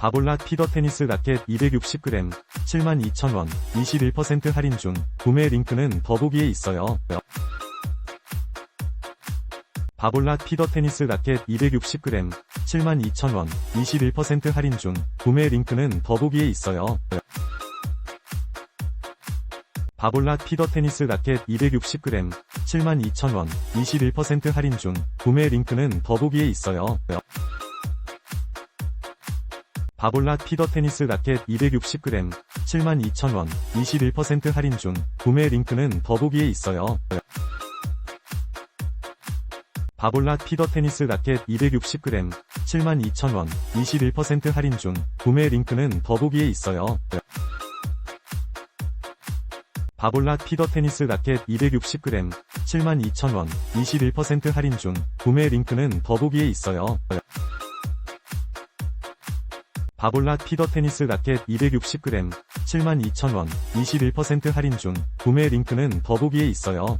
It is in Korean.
바볼라 피더 테니스 라켓 260g 72,000원 21% 할인 중 구매 링크는 더보기에 있어요. 바볼라 피더 테니스 라켓 260g 72,000원 21% 할인 중 구매 링크는 더보기에 있어요. 바볼라 피더 테니스 라켓 260g 72,000원 21% 할인 중 구매 링크는 더보기에 있어요. 바볼라 피더 테니스 라켓 260g 72,000원 21% 할인 중 구매 링크는 더보기에 있어요. 바볼라 피더 테니스 라켓 260g 72,000원 21% 할인 중 구매 링크는 더보기에 있어요. 바볼라 피더 테니스 라켓 260g 72,000원 21% 할인 중 구매 링크는 더보기에 있어요. 바볼라 피더 테니스 라켓 260g 72,000원 21% 할인 중 구매 링크는 더보기에 있어요.